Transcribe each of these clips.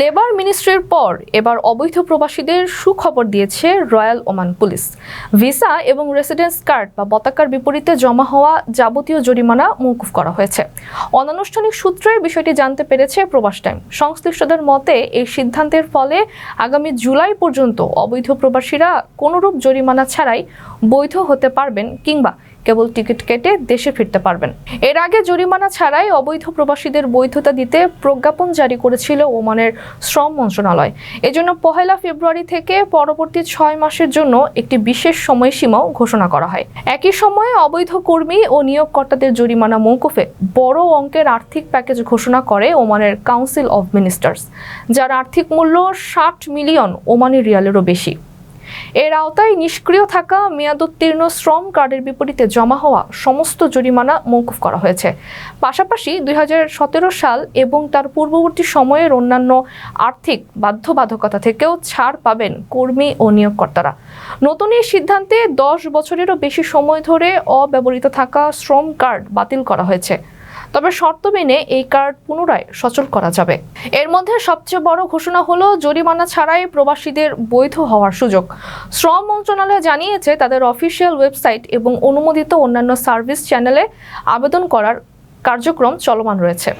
Labour মিনিস্ট্রির পর এবার অবৈধ প্রবাসীদের সুখবর দিয়েছে রয়্যাল ওমান পুলিশ। ভিসা এবং রেসিডেন্স কার্ড বা পতাকার বিপরীতে জমা হওয়া যাবতীয় জরিমানা মৌকুফ করা হয়েছে। অনানুষ্ঠানিক সূত্রের বিষয়টি জানতে পেরেছে প্রবাস টাইম। সংশ্লিষ্টদের মতে, এই সিদ্ধান্তের ফলে আগামী জুলাই পর্যন্ত অবৈধ প্রবাসীরা কোনোরূপ জরিমানা ছাড়াই বৈধ হতে পারবেন কিংবা কেবল টিকিট কেটে দেশে ফিরতে পারবেন। এর আগে জরিমানা ছাড়াই অবৈধ প্রবাসীদের বৈধতা দিতে প্রজ্ঞাপন জারি করেছিল ওমানের শ্রম মন্ত্রণালয়। এজন্য পহেলা ফেব্রুয়ারি থেকে পরবর্তী ছয় মাসের জন্য একটি বিশেষ সময়সীমাও ঘোষণা করা হয়। একই সময়ে অবৈধ কর্মী ও নিয়োগকর্তাদের জরিমানা মৌকুফে বড় অঙ্কের আর্থিক প্যাকেজ ঘোষণা করে ওমানের কাউন্সিল অব মিনিস্টার্স, যার আর্থিক মূল্য ষাট মিলিয়ন ওমানি রিয়ালেরও বেশি। এর আওতায় নিষ্ক্রিয় থাকা মেয়াদোত্তীর্ণ শ্রম কার্ডের বিপরীতে জমা হওয়া সমস্ত জরিমানা মৌকুফ করা হয়েছে। পাশাপাশি দুই হাজার সতেরো সাল এবং তার পূর্ববর্তী সময়ের অন্যান্য আর্থিক বাধ্যবাধকতা থেকেও ছাড় পাবেন কর্মী ও নিয়োগকর্তারা। নতুন এই সিদ্ধান্তে দশ বছরেরও বেশি সময় ধরে অব্যবহৃত থাকা শ্রম কার্ড বাতিল করা হয়েছে। তবে শর্ত মেনে এই কার্ড পুনরায় সচল করা যাবে। এর মধ্যে সবচেয়ে বড় ঘোষণা হলো, জরিমানা ছাড়াই প্রবাসীদের বৈধ হওয়ার সুযোগ। শ্রম মন্ত্রণালয় জানিয়েছে, তাদের অফিসিয়াল ওয়েবসাইট এবং অনুমোদিত অন্যান্য সার্ভিস চ্যানেলে আবেদন করার কার্যক্রম চলমান রয়েছে।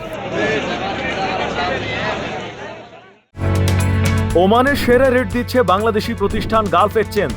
ওমানের সেরা রেট দিচ্ছে বাংলাদেশি প্রতিষ্ঠান গালফ এক্সচেঞ্জ।